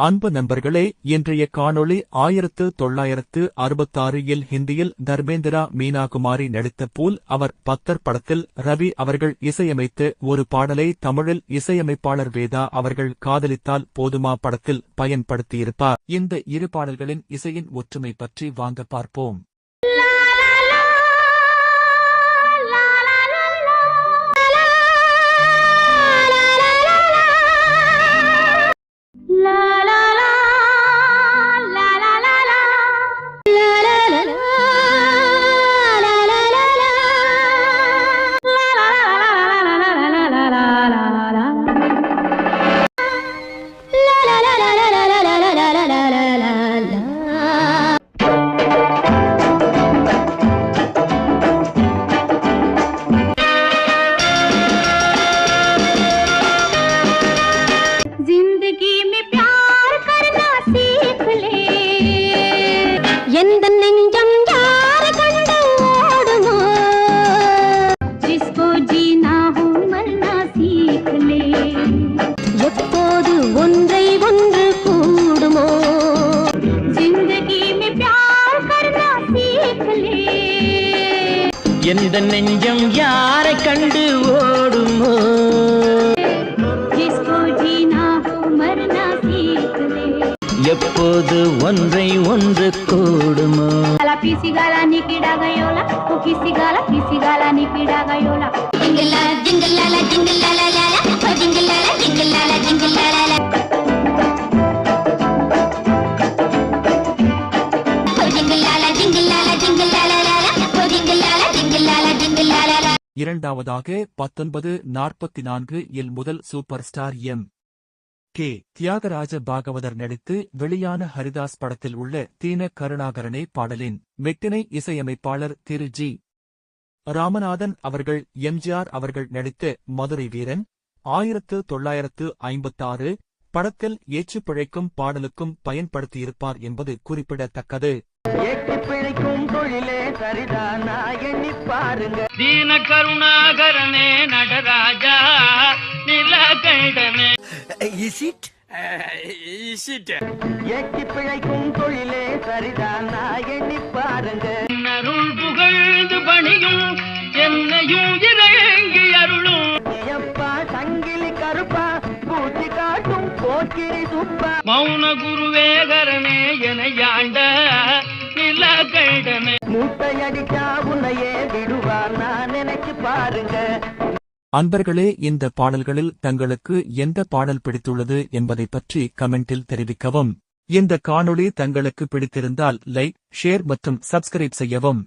அன்பு நண்பர்களே இன்றைய காணொளி ஆயிரத்து தொள்ளாயிரத்து அறுபத்தாறு இல் ஹிந்தியில் தர்மேந்திரா மீனாகுமாரி நடித்த போல் அவர் பத்தர் படத்தில் ரவி அவர்கள் இசையமைத்து ஒரு பாடலை தமிழில் இசையமைப்பாளர் வேதா அவர்கள் காதலித்தால் போதுமா படத்தில் பயன்படுத்தியிருப்பார். இந்த இரு பாடல்களின் இசையின் ஒற்றுமை பற்றி வாங்க பார்ப்போம். எந்த நெஞ்சம் யாரை கண்டு ஓடுமோ? எப்போது ஒன்றை ஒன்று கூடுமோ? பிசிகாலா நிக்கிடாகயோலா பிசிகாலா பிசிகாலா நிக்கிடாகயோலா ஜிங்கல்லால ஜிங்கல்லால ஜிங்கல்லால இரண்டாவதாக பத்தொன்பது நாற்பத்தி நான்கு இல் முதல் super star M. K. Thyagaraja Bhagavathar நடித்து வெளியான ஹரிதாஸ் படத்தில் உள்ள தீன கருணாகரனே பாடலின் மெட்டினை இசையமைப்பாளர் திரு ஜி. ராமநாதன் அவர்கள் எம்ஜிஆர் அவர்கள் நடித்த மதுரை வீரன் ஆயிரத்து தொள்ளாயிரத்து ஐம்பத்தாறு படத்தில் ஏச்சுப்பிழைக்கும் பாடலுக்கும் பயன்படுத்தியிருப்பார் என்பது குறிப்பிடத்தக்கது. எட்டி பிழைக்கும் தொழிலே சரிதானா. எண்ணி பாருங்க. தீன கருணாகரனே நடராஜா நிலகண்டனே எட்டி பிழைக்கும் தொழிலே சரிதானா. எண்ணி பாருங்க. அருள் புகழ்ந்து பணியும் என்னையும் பூச்சி காட்டும் போக்கிரி சுப்பா மௌன குருவேகரனே என யாண்ட நிலகண்டனே மூட்டையடிச்சா உன்னையே விடுவா நான் நினைச்சு பாருங்க. அன்பர்களே இந்த பாடல்களில் தங்களுக்கு எந்த பாடல் பிடித்துள்ளது என்பதை பற்றி கமெண்டில் தெரிவிக்கவும். இந்த காணொளி தங்களுக்கு பிடித்திருந்தால் லைக் ஷேர் மற்றும் சப்ஸ்கிரைப் செய்யவும்.